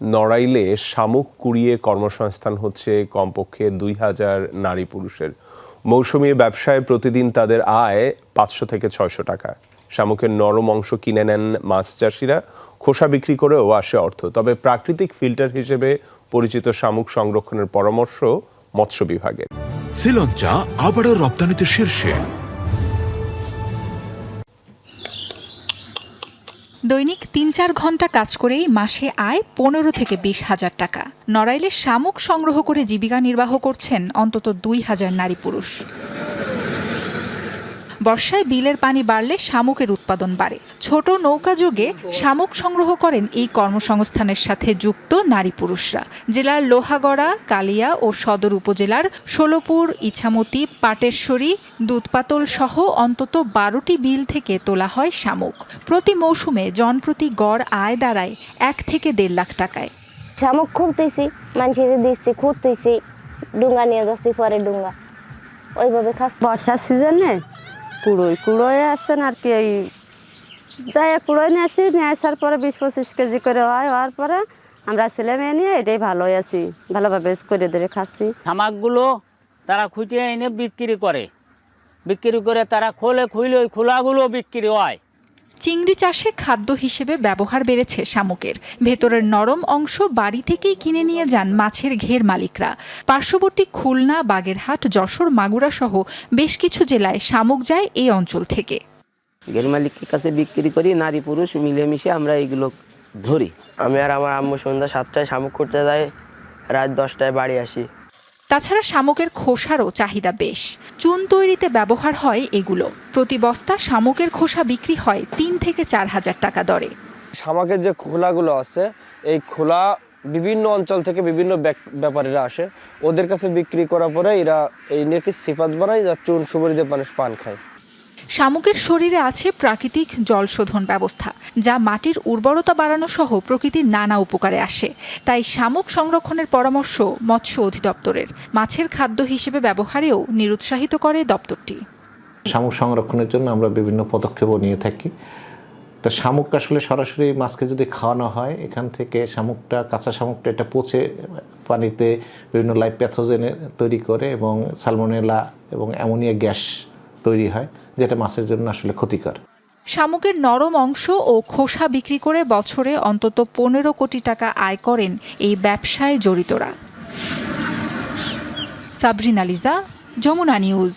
নড়াইলে শামুক কুড়িয়ে কর্মসংস্থান হচ্ছে কমপক্ষে দুই হাজার নারী পুরুষের। মৌসুমী ব্যবসায় প্রতিদিন তাদের আয় পাঁচশো থেকে ছয়শো টাকা। শামুকের নরম অংশ কিনে নেন মাছ চাষিরা, খোসা বিক্রি করেও আসে অর্থ। তবে প্রাকৃতিক ফিল্টার হিসেবে পরিচিত শামুক সংরক্ষণের পরামর্শ মৎস্য বিভাগের। শ্রীলঞ্চা আবারও রপ্তানিতে শীর্ষে। দৈনিক তিন চার ঘণ্টা কাজ করেই মাসে আয় পনেরো থেকে বিশ হাজার টাকা। নড়াইলে শামুক সংগ্রহ করে জীবিকা নির্বাহ করছেন অন্তত দুই হাজার নারী পুরুষ। বর্ষায় বিলের পানি বাড়লে শামুকের উৎপাদন বাড়ে। ছোট নৌকা যোগে শামুক সংগ্রহ করেন এই কর্মসংস্থানের সাথে যুক্ত নারী পুরুষরা। জেলার লোহাগড়া কালিয়া ও সদর উপজেলার ষোলপুর ইছামতি পাটেশ্বরী দুধপাতল সহ অন্তত বারোটি বিল থেকে তোলা হয় শামুক। প্রতি মৌসুমে জনপ্রতি গড় আয় দাঁড়ায় এক থেকে দেড় লাখ টাকায়। শামুক খুলতেছি মানুষের দিচ্ছি খুঁড়তেছি ডুঙ্গা নিয়ে যাচ্ছি পরে ডুঙ্গা। ওইভাবে খাস বর্ষার সিজনে কুড়োই কুড়োয় আসছেন আর কি এই যাই কুড়োয় নিয়ে আসি, নিয়ে আসার পরে বিশ পঁচিশ কেজি করে হয়, হওয়ার পরে আমরা ছেলে মেয়ে নিয়ে এটাই ভালোই আছি, ভালোভাবে করে ধরে খাচ্ছি। থামাকগুলো তারা খুঁটিয়ে এনে বিক্রি করে। বিক্রি করে তারা খোলে, খুইলে ওই খোলাগুলো বিক্রি হয়। চিংড়ি চাষে খাদ্য হিসেবে ব্যবহার বেড়েছে শামুকের। ভেতরের নরম অংশ বাড়ি থেকেই কিনে নিয়ে যান মাছের ঘের মালিকরা। পার্শ্ববর্তী খুলনা, বাগেরহাট, যশোর মাগুরা সহ বেশ কিছু জেলায় শামুক যায় এই অঞ্চল থেকে। ঘের মালিকের কাছে বিক্রি করি, নারী পুরুষ মিলেমিশে আমরা এইগুলো ধরি। আমি আর আমার আম্মু সন্ধ্যা সাতটায় শামুক করতে যাই, রাত দশটায় বাড়ি আসি। তাছাড়া শামুকের খোসারও চাহিদা বেশ। চুন তৈরিতে ব্যবহার হয় এগুলো। প্রতি বস্তা শামুকের খোসা বিক্রি হয় তিন থেকে চার হাজার টাকা দরে। শামাকের যে খোলাগুলো আছে, এই খোলা বিভিন্ন অঞ্চল থেকে বিভিন্ন ব্যাপারীরা আসে। ওদের কাছে বিক্রি করার পরে এরা এই নিয়ে কি সিফাত বানায়, যা চুন সুবরিতে মানুষ পান খায়। শামুকের শরীরে আছে প্রাকৃতিক জল শোধন ব্যবস্থা, যা মাটির উর্বরতা বাড়ানো সহ প্রকৃতির নানা উপকারে আসে। তাই শামুক সংরক্ষণের পরামর্শ মৎস্য অধিদপ্তরের, মাছের খাদ্য হিসেবে ব্যবহারেও নিরুৎসাহিত করে দপ্তরটি। শামুক সংরক্ষণের জন্য আমরা বিভিন্ন পদক্ষেপও নিয়ে থাকি। তো শামুক আসলে সরাসরি মাছকে যদি খাওয়ানো হয়, এখান থেকে শামুকটা, কাঁচা শামুকটা এটা পচে পানিতে বিভিন্ন লাইফ প্যাথোজেন তৈরি করে এবং সালমোনেলা এবং অ্যামোনিয়া গ্যাস তৈরি হয়, যেটা মাছের জন্য আসলে ক্ষতিকর। শামুকের নরম অংশ ও খোসা বিক্রি করে বছরে অন্তত পনেরো কোটি টাকা আয় করেন এই ব্যবসায় জড়িতরা। সাবরিনা আলিজা যমুনা নিউজ।